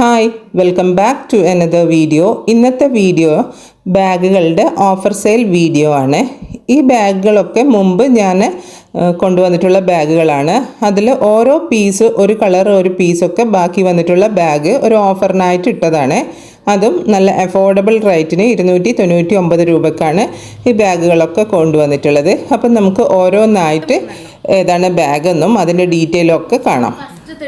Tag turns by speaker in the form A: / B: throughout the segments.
A: Hi welcome back to another video ഇന്നത്തെ video ബാഗുകളുടെ offer sale video ആണ്. ഈ ബാഗുകളൊക്കെ മുമ്പ് ഞാൻ കൊണ്ടുവന്നിട്ടുള്ള ബാഗുകളാണ്. അതിൽ ഓരോ പീസ് ഒരു കളർ ഒരു പീസൊക്കെ ബാക്കി വന്നിട്ടുള്ള ബാഗ് ഒരു ഓഫറിനായിട്ട് ഇട്ടതാണ്. അതും നല്ല അഫോർഡബിൾ റേറ്റിന് ഇരുന്നൂറ്റി തൊണ്ണൂറ്റി ഒമ്പത് രൂപക്കാണ് ഈ ബാഗുകളൊക്കെ കൊണ്ടുവന്നിട്ടുള്ളത്. അപ്പം നമുക്ക് ഓരോന്നായിട്ട് ഏതാണ് ബാഗെന്നും അതിന്റെ ഡീറ്റെയിലും ഒക്കെ കാണാം.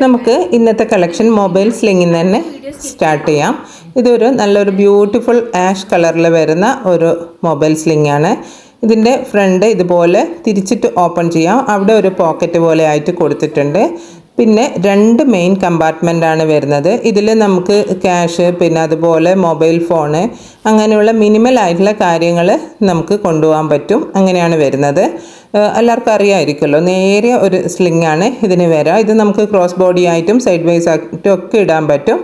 A: നമുക്ക് ഇന്നത്തെ കളക്ഷൻ മൊബൈൽ സ്ലിങ്ങിൽ തന്നെ സ്റ്റാർട്ട് ചെയ്യാം. ഇതൊരു നല്ലൊരു ബ്യൂട്ടിഫുൾ ആഷ് കളറിൽ വരുന്ന ഒരു മൊബൈൽ സ്ലിംഗ് ആണ്. ഇതിന്റെ ഫ്രണ്ട് ഇതുപോലെ തിരിച്ചിട്ട് ഓപ്പൺ ചെയ്യാം. അവിടെ ഒരു പോക്കറ്റ് പോലെ ആയിട്ട് കൊടുത്തിട്ടുണ്ട്. പിന്നെ രണ്ട് മെയിൻ കമ്പാർട്ട്മെന്റ് ആണ് വരുന്നത്. ഇതിൽ നമുക്ക് ക്യാഷ് പിന്നെ അതുപോലെ മൊബൈൽ ഫോണ് അങ്ങനെയുള്ള മിനിമൽ ആയിട്ടുള്ള കാര്യങ്ങൾ നമുക്ക് കൊണ്ടുപോകാൻ പറ്റും. അങ്ങനെയാണ് വരുന്നത്. എല്ലാവർക്കും അറിയാമായിരിക്കുമല്ലോ നേരിയ ഒരു സ്ലിംഗ് ആണ് ഇതിന് വരാം. ഇത് നമുക്ക് ക്രോസ് ബോഡി ആയിട്ടും സൈഡ് വൈസ് ആയിട്ടും ഒക്കെ ഇടാൻ പറ്റും.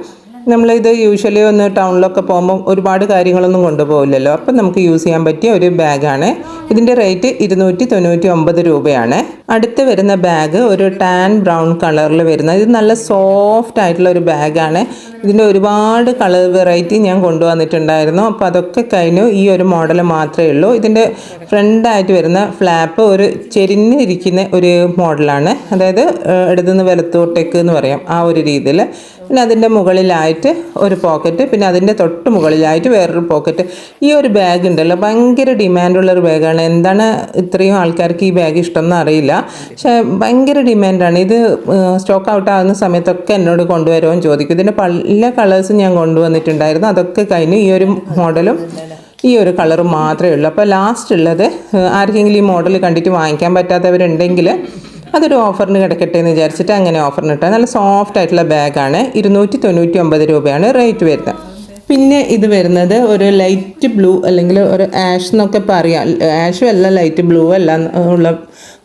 A: നമ്മളിത് യൂഷ്വലി ഒന്ന് ടൗണിലൊക്കെ പോകുമ്പോൾ ഒരുപാട് കാര്യങ്ങളൊന്നും കൊണ്ടുപോകില്ലല്ലോ അപ്പം നമുക്ക് യൂസ് ചെയ്യാൻ പറ്റിയ ഒരു ബാഗാണ്. ഇതിന്റെ റേറ്റ് ഇരുന്നൂറ്റി തൊണ്ണൂറ്റി ഒമ്പത് രൂപയാണ്. അടുത്ത് വരുന്ന ബാഗ് ഒരു ടാൻ ബ്രൗൺ കളറിൽ വരുന്ന ഇത് നല്ല സോഫ്റ്റ് ആയിട്ടുള്ള ഒരു ബാഗാണ് ഇതിന്റെ ഒരുപാട് കളർ വെറൈറ്റി ഞാൻ കൊണ്ടുവന്നിട്ടുണ്ടായിരുന്നു. അപ്പോൾ അതൊക്കെ കഴിഞ്ഞു. ഈ ഒരു മോഡൽ മാത്രമേ ഉള്ളൂ. ഇതിന്റെ ഫ്രണ്ടായിട്ട് വരുന്ന ഫ്ലാപ്പ് ഒരു ചെരിഞ്ഞിരിക്കുന്ന ഒരു മോഡലാണ് അതായത് ഇടതുനിന്ന് വലത്തോട്ടേക്ക് എന്ന് പറയാം ആ ഒരു രീതിയിൽ പിന്നെ അതിന്റെ മുകളിലായിട്ട് ഒരു പോക്കറ്റ് പിന്നെ അതിന്റെ തൊട്ട് മുകളിലായിട്ട് വേറൊരു പോക്കറ്റ് ഈ ഒരു ബാഗ് ഉണ്ടല്ലോ ഭയങ്കര ഡിമാൻഡുള്ളൊരു ബാഗാണ് എന്താണ് ഇത്രയും ആൾക്കാർക്ക് ഈ ബാഗ് ഇഷ്ടമെന്ന് അറിയില്ല. പക്ഷേ ഭയങ്കര ഡിമാൻഡാണ് ഇത് സ്റ്റോക്ക് ഔട്ട് ആകുന്ന സമയത്തൊക്കെ എന്നോട് കൊണ്ടുവരുമോ ചോദിക്കും. ഇതിന്റെ പല കളേഴ്സും ഞാൻ കൊണ്ടുവന്നിട്ടുണ്ടായിരുന്നു. അതൊക്കെ കഴിഞ്ഞ് ഈ ഒരു മോഡലും ഈ ഒരു കളർ മാത്രമേ ഉള്ളൂ. അപ്പോൾ ലാസ്റ്റ് ഉള്ളത് ആർക്കെങ്കിലും ഈ മോഡൽ കണ്ടിട്ട് വാങ്ങിക്കാൻ പറ്റാത്തവരുണ്ടെങ്കിൽ അതൊരു ഓഫറിന് കിടക്കട്ടെ എന്ന് വിചാരിച്ചിട്ട് അങ്ങനെ ഓഫറിന് ഇട്ടാൽ നല്ല സോഫ്റ്റ് ആയിട്ടുള്ള ബാഗാണ് ഇരുന്നൂറ്റി തൊണ്ണൂറ്റി ഒമ്പത് രൂപയാണ് റേറ്റ് വരുന്നത്. പിന്നെ ഇത് വരുന്നത് ഒരു ലൈറ്റ് ബ്ലൂ അല്ലെങ്കിൽ ഒരു ആഷ് എന്നൊക്കെ പറയാം. ആഷും അല്ല ലൈറ്റ് ബ്ലൂ അല്ല ഉള്ള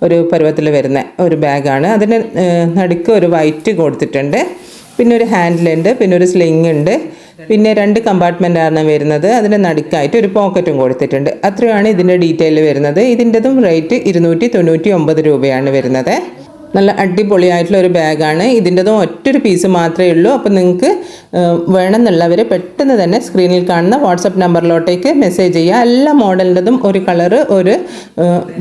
A: ഒരു പരുവത്തിൽ വരുന്ന ഒരു ബാഗാണ് അതിന് നടുക്ക് ഒരു വൈറ്റ് കൊടുത്തിട്ടുണ്ട്. പിന്നെ ഒരു ഹാൻഡിലുണ്ട് പിന്നെ ഒരു സ്ലിംഗ് ഉണ്ട്. പിന്നെ രണ്ട് കമ്പാർട്ട്മെന്റ് ആണ് വരുന്നത്. അതിന്റെ നടുക്കായിട്ട് ഒരു പോക്കറ്റും കൊടുത്തിട്ടുണ്ട്. അത്രയാണ് ഇതിന്റെ ഡീറ്റെയിൽ വരുന്നത്. ഇതിന്റെതും റേറ്റ് ഇരുന്നൂറ്റി തൊണ്ണൂറ്റി ഒമ്പത് രൂപയാണ് വരുന്നത്. നല്ല അടിപൊളിയായിട്ടുള്ള ഒരു ബാഗാണ്. ഇതിന്റെതും ഒറ്റൊരു പീസ് മാത്രമേ ഉള്ളൂ. അപ്പോൾ നിങ്ങൾക്ക് വേണമെന്നുള്ളവർ പെട്ടെന്ന് തന്നെ സ്ക്രീനിൽ കാണുന്ന വാട്സപ്പ് നമ്പറിലോട്ടേക്ക് മെസ്സേജ് ചെയ്യുക. എല്ലാ മോഡലിന്റെതും ഒരു കളറ് ഒരു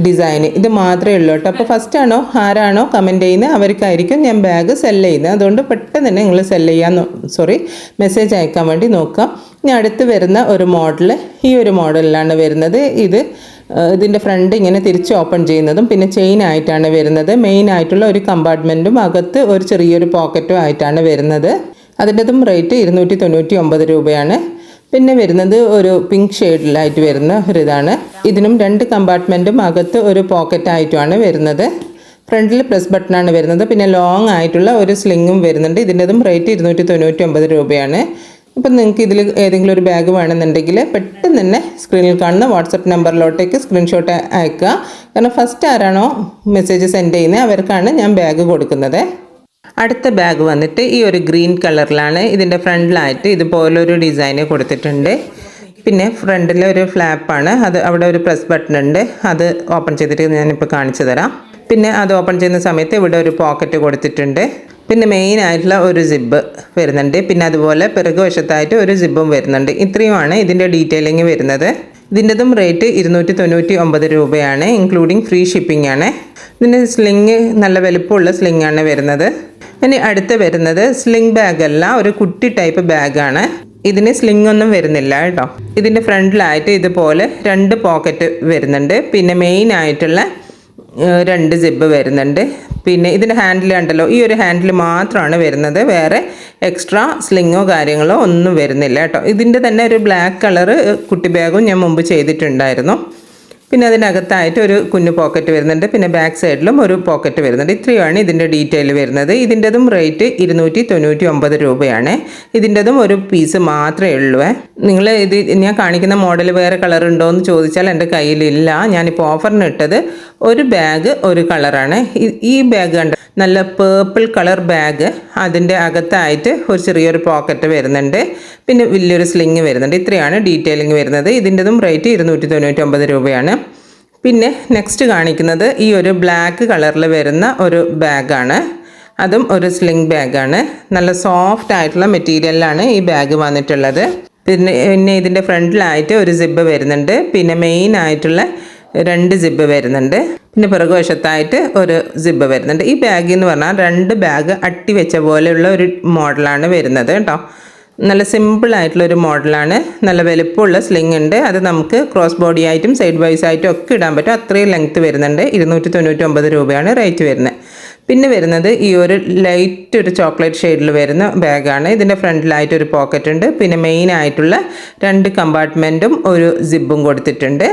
A: ഡിസൈൻ ഇത് മാത്രമേ ഉള്ളൂ കേട്ടോ. അപ്പോൾ ഫസ്റ്റ് ആണോ ആരാണോ കമന്റ് ചെയ്യുന്നത് അവർക്കായിരിക്കും ഞാൻ ബാഗ് സെല്ല് ചെയ്യുന്നത്. അതുകൊണ്ട് പെട്ടെന്ന് തന്നെ നിങ്ങൾ സെല്ല് ചെയ്യാൻ സോറി മെസ്സേജ് അയക്കാൻ വേണ്ടി നോക്കാം ഇനി അടുത്ത് വരുന്ന ഒരു മോഡൽ ഈ ഒരു മോഡലിലാണ് വരുന്നത്. ഇത് ഇതിന്റെ ഫ്രണ്ട് ഇങ്ങനെ തിരിച്ച് ഓപ്പൺ ചെയ്യുന്നതും പിന്നെ ചെയിൻ ആയിട്ടാണ് വരുന്നത്. മെയിൻ ആയിട്ടുള്ള ഒരു കമ്പാർട്ട്മെന്റും അകത്ത് ഒരു ചെറിയൊരു പോക്കറ്റും ആയിട്ടാണ് വരുന്നത്. അതിന്റെതും റേറ്റ് ഇരുന്നൂറ്റി തൊണ്ണൂറ്റി ഒമ്പത് രൂപയാണ്. പിന്നെ വരുന്നത് ഒരു പിങ്ക് ഷെയ്ഡിലായിട്ട് വരുന്ന ഒരു ഇതാണ്. ഇതിനും രണ്ട് കമ്പാർട്ട്മെന്റും അകത്ത് ഒരു പോക്കറ്റായിട്ടുമാണ് വരുന്നത്. ഫ്രണ്ടിൽ പ്രസ് ബട്ടണാണ് വരുന്നത്. പിന്നെ ലോങ് ആയിട്ടുള്ള ഒരു സ്ലിങ്ങും വരുന്നുണ്ട്. ഇതിന്റെതും റേറ്റ് ഇരുന്നൂറ്റി തൊണ്ണൂറ്റി ഒമ്പത് രൂപയാണ്. ഇപ്പം നിങ്ങൾക്ക് ഇതിൽ ഏതെങ്കിലും ഒരു ബാഗ് വേണമെന്നുണ്ടെങ്കിൽ പെട്ടെന്ന് തന്നെ സ്ക്രീനിൽ കാണുന്ന വാട്സപ്പ് നമ്പറിലോട്ടേക്ക് സ്ക്രീൻഷോട്ട് അയക്കുക. കാരണം ഫസ്റ്റ് ആരാണോ മെസ്സേജ് സെൻഡ് ചെയ്യുന്നത് അവർക്കാണ് ഞാൻ ബാഗ് കൊടുക്കുന്നത്. അടുത്ത ബാഗ് വന്നിട്ട് ഈ ഒരു ഗ്രീൻ കളറിലാണ് ഇതിന്റെ ഫ്രണ്ടിലായിട്ട് ഇതുപോലൊരു ഡിസൈന് കൊടുത്തിട്ടുണ്ട്. പിന്നെ ഫ്രണ്ടിലെ ഒരു ഫ്ലാപ്പാണ് അത് അവിടെ ഒരു പ്രസ് ബട്ടൺ ഉണ്ട്. അത് ഓപ്പൺ ചെയ്തിട്ട് ഞാനിപ്പോൾ കാണിച്ചു തരാം. പിന്നെ അത് ഓപ്പൺ ചെയ്യുന്ന സമയത്ത് ഇവിടെ ഒരു പോക്കറ്റ് കൊടുത്തിട്ടുണ്ട്. പിന്നെ മെയിൻ ആയിട്ടുള്ള ഒരു സിബ് വരുന്നുണ്ട്. പിന്നെ അതുപോലെ പിറകു വശത്തായിട്ട് ഒരു സിബും വരുന്നുണ്ട്. ഇത്രയുമാണ് ഇതിന്റെ ഡീറ്റെയിലിംഗ് വരുന്നത്. ഇതിന്റെതും റേറ്റ് ഇരുന്നൂറ്റി തൊണ്ണൂറ്റി ഒമ്പത് രൂപയാണ് ഇൻക്ലൂഡിങ് ഫ്രീ ഷിപ്പിംഗ് ആണ്. ഇതിന്റെ സ്ലിങ് നല്ല വലുപ്പമുള്ള സ്ലിംഗ് ആണ് വരുന്നത്. ഇനി അടുത്ത് വരുന്നത് സ്ലിംഗ് ബാഗ് അല്ല ഒരു കുട്ടി ടൈപ്പ് ബാഗാണ് ഇതിന് സ്ലിംഗ് ഒന്നും വരുന്നില്ല കേട്ടോ. ഇതിന്റെ ഫ്രണ്ടിലായിട്ട് ഇതുപോലെ രണ്ട് പോക്കറ്റ് വരുന്നുണ്ട്. പിന്നെ മെയിൻ ആയിട്ടുള്ള രണ്ട് സിബ് വരുന്നുണ്ട്. പിന്നെ ഇതിന്റെ ഹാൻഡിൽ ഉണ്ടല്ലോ. ഈ ഒരു ഹാൻഡിൽ മാത്രമാണ് വരുന്നത്. വേറെ എക്സ്ട്രാ സ്ലിങ്ങോ കാര്യങ്ങളോ ഒന്നും വരുന്നില്ല കേട്ടോ. ഇതിന്റെ തന്നെ ഒരു ബ്ലാക്ക് കളറ് കുട്ടി ബാഗും ഞാൻ മുമ്പ് ചെയ്തിട്ടുണ്ടായിരുന്നു. പിന്നെ അതിനകത്തായിട്ട് ഒരു കുഞ്ഞു പോക്കറ്റ് വരുന്നുണ്ട്. പിന്നെ ബാക്ക് സൈഡിലും ഒരു പോക്കറ്റ് വരുന്നുണ്ട്. ഇത്രയുമാണ് ഇതിന്റെ ഡീറ്റെയിൽ വരുന്നത്. ഇതിന്റെതും റേറ്റ് ഇരുന്നൂറ്റി തൊണ്ണൂറ്റി ഒമ്പത് രൂപയാണ്. ഇതിന്റെതും ഒരു പീസ് മാത്രമേ ഉള്ളൂ. നിങ്ങൾ ഇത് ഞാൻ കാണിക്കുന്ന മോഡൽ വേറെ കളർ ഉണ്ടോ എന്ന് ചോദിച്ചാൽ എന്റെ കയ്യിലില്ല. ഞാനിപ്പോൾ ഓഫറിന് ഇട്ടത് ഒരു ബാഗ് ഒരു കളറാണ് ഈ- ബാഗ് കണ്ട? നല്ല പേർപ്പിൾ കളർ ബാഗ് അതിന്റെ അകത്തായിട്ട് ഒരു ചെറിയൊരു പോക്കറ്റ് വരുന്നുണ്ട്. പിന്നെ വലിയൊരു സ്ലിങ് വരുന്നുണ്ട്. ഇത്രയാണ് ഡീറ്റെയിലിംഗ് വരുന്നത്. ഇതിന്റെതും റേറ്റ് ഇരുന്നൂറ്റി തൊണ്ണൂറ്റി ഒമ്പത് രൂപയാണ്. പിന്നെ നെക്സ്റ്റ് കാണിക്കുന്നത് ഈ ഒരു ബ്ലാക്ക് കളറിൽ വരുന്ന ഒരു ബാഗാണ് അതും ഒരു സ്ലിംഗ് ബാഗാണ് നല്ല സോഫ്റ്റ് ആയിട്ടുള്ള മെറ്റീരിയലിലാണ് ഈ ബാഗ് വന്നിട്ടുള്ളത്. പിന്നെ പിന്നെ ഇതിന്റെ ഫ്രണ്ടിലായിട്ട് ഒരു സിബ് വരുന്നുണ്ട്. പിന്നെ മെയിൻ ആയിട്ടുള്ള രണ്ട് സിബ് വരുന്നുണ്ട്. പിന്നെ പിറകുവശത്തായിട്ട് ഒരു സിബ് വരുന്നുണ്ട്. ഈ ബാഗ് എന്ന് പറഞ്ഞാൽ രണ്ട് ബാഗ് അട്ടി വെച്ച പോലെയുള്ള ഒരു മോഡലാണ് വരുന്നത് കേട്ടോ. നല്ല സിമ്പിൾ ആയിട്ടുള്ള ഒരു മോഡലാണ് നല്ല വലുപ്പമുള്ള സ്ലിംഗ് ഉണ്ട്. അത് നമുക്ക് ക്രോസ് ബോഡി ആയിട്ടും സൈഡ് വൈസ് ആയിട്ടും ഒക്കെ ഇടാൻ പറ്റും. അത്രയും ലെങ്ത്ത് വരുന്നുണ്ട്. ഇരുന്നൂറ്റി തൊണ്ണൂറ്റി ഒമ്പത് രൂപയാണ് റേറ്റ് വരുന്നത്. പിന്നെ വരുന്നത് ഈ ഒരു ലൈറ്റ് ഒരു ചോക്ലേറ്റ് ഷെയ്ഡിൽ വരുന്ന ബാഗാണ് ഇതിന്റെ ഫ്രണ്ടിലായിട്ട് ഒരു പോക്കറ്റ് ഉണ്ട്. പിന്നെ മെയിൻ ആയിട്ടുള്ള രണ്ട് കമ്പാർട്ട്മെന്റും ഒരു സിബും കൊടുത്തിട്ടുണ്ട്.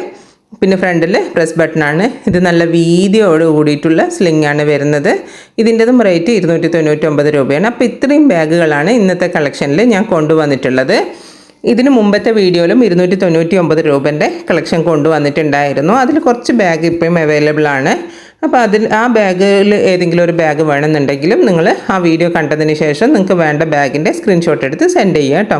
A: പിന്നെ ഫ്രണ്ടിൽ പ്രസ് ബട്ടണാണ്. ഇത് നല്ല വീതിയോട് കൂടിയിട്ടുള്ള സ്ലിംഗ് ആണ് വരുന്നത്. ഇതിന്റെതും റേറ്റ് ഇരുന്നൂറ്റി തൊണ്ണൂറ്റി ഒമ്പത് രൂപയാണ്. അപ്പോൾ ഇത്രയും ബാഗുകളാണ് ഇന്നത്തെ കളക്ഷനിൽ ഞാൻ കൊണ്ടുവന്നിട്ടുള്ളത്. ഇതിന് മുമ്പത്തെ വീഡിയോയിലും ഇരുന്നൂറ്റി തൊണ്ണൂറ്റി ഒമ്പത് രൂപന്റെ കളക്ഷൻ കൊണ്ടുവന്നിട്ടുണ്ടായിരുന്നു. അതിൽ കുറച്ച് ബാഗ് ഇപ്പോഴും അവൈലബിൾ ആണ്. അപ്പോൾ അതിൽ ആ ബാഗിൽ ഏതെങ്കിലും ഒരു ബാഗ് വേണമെന്നുണ്ടെങ്കിലും നിങ്ങൾ ആ വീഡിയോ കണ്ടതിന് ശേഷം നിങ്ങൾക്ക് വേണ്ട ബാഗിന്റെ സ്ക്രീൻഷോട്ട് എടുത്ത് സെൻഡ് ചെയ്യുക കേട്ടോ.